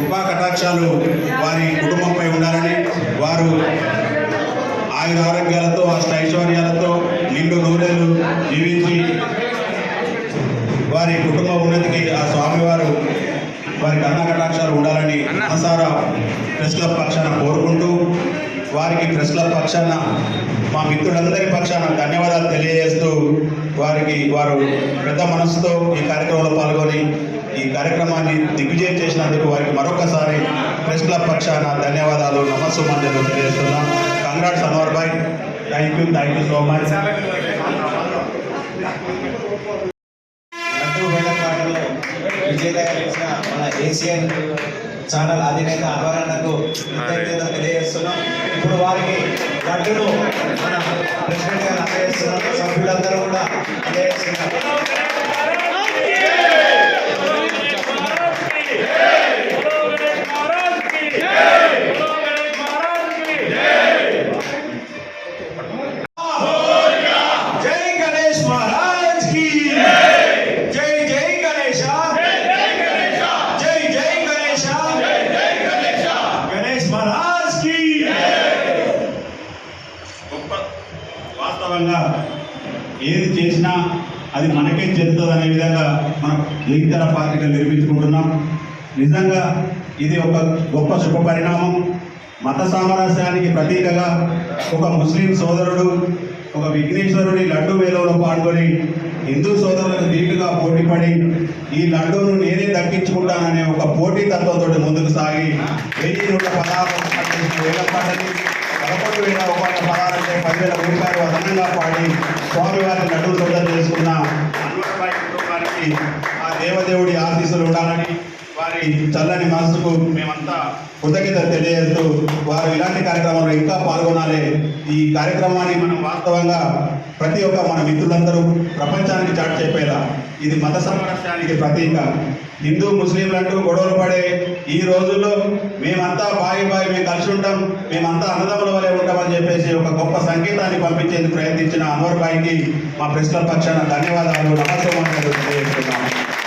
కృపా కటాక్షాలు వారి కుటుంబంపై ఉండాలని వారు ఆయుర ఆరోగ్యాలతో అష్ట ఐశ్వర్యాలతో నిండు నూరేళ్ళు జీవించి వారి కుటుంబ ఉన్నతికి ఆ స్వామివారు వారి కరుణా కటాక్షాలు ఉండాలని మనసారా ప్రెస్ క్లబ్ పక్షాన కోరుకుంటూ వారికి ప్రెస్ క్లబ్ పక్షాన మా మిత్రులందరి పక్షాన ధన్యవాదాలు తెలియజేస్తూ వారికి వారు పెద్ద మనసుతో ఈ కార్యక్రమంలో పాల్గొని ఈ కార్యక్రమాన్ని దిగ్విజయం చేసినందుకు వారికి మరొకసారి ప్రెస్ క్లబ్ పక్షాన ధన్యవాదాలు నమస్సుమంజలు తెలియజేస్తున్నాం. Congrats Anwar bhai. Thank you thank you so much laddu మన ఏషియన్ ఛానల్ అధినేత అమరన్నకు కృతజ్ఞతలు తెలియజేస్తున్నాం. ఇప్పుడు వారికి గడ్డును మన ప్రెసిడెంట్ గారు అందజేస్తున్నాం సభ్యులందరూ కూడా అందజేస్తున్నారు. వాస్తవంగా ఏది చేసినా అది మనకే చెందుతుంది అనే విధంగా మనం జగిత్యాల పాత్రిక నిర్మించుకుంటున్నాం. నిజంగా ఇది ఒక గొప్ప శుభ పరిణామం. మత సామరస్యానికి ప్రతీకగా ఒక ముస్లిం సోదరుడు ఒక విఘ్నేశ్వరుడి లడ్డు వేలంలో పాల్గొని హిందూ సోదరులకు దీటుగా పోటీపడి ఈ లడ్డూను నేనే దక్కించుకుంటాననే ఒక పోటీ తత్వంతో ముందుకు సాగి వెయ్యి నూట పదహారు వేల పాటని పదకొండు వేల రూపాయల పదాలంటే పదివేల రూపాయలు అదనంగా పాడి స్వామివారి నడువు సొంతం చేసుకున్న అన్వరబాయి కుటుంబానికి ఆ దేవదేవుడి ఆశీస్సులు ఉండాలని వారి చల్లని మనసుకు మేమంతా కృతజ్ఞత తెలియజేస్తూ వారు ఇలాంటి కార్యక్రమంలో ఇంకా పాల్గొనాలి. ఈ కార్యక్రమాన్ని మనం వాస్తవంగా ప్రతి ఒక్క మన మిత్రులందరూ ప్రపంచానికి చాటు చెప్పేలా ఇది మత సంరక్షణానికి ప్రతీక. హిందూ ముస్లింలంటూ గొడవలు పడే ఈ రోజుల్లో మేమంతా బాయి బాయి మేము కలిసి ఉంటాం మేమంతా అన్నదమ్ముల వలె ఉంటామని చెప్పేసి ఒక గొప్ప సంకేతాన్ని పంపించేందుకు ప్రయత్నించిన అన్వర్ బాయికి మా ప్రెస్ క్లబ్ పక్షాన ధన్యవాదాలు. నమస్కారం తెలియజేస్తున్నాము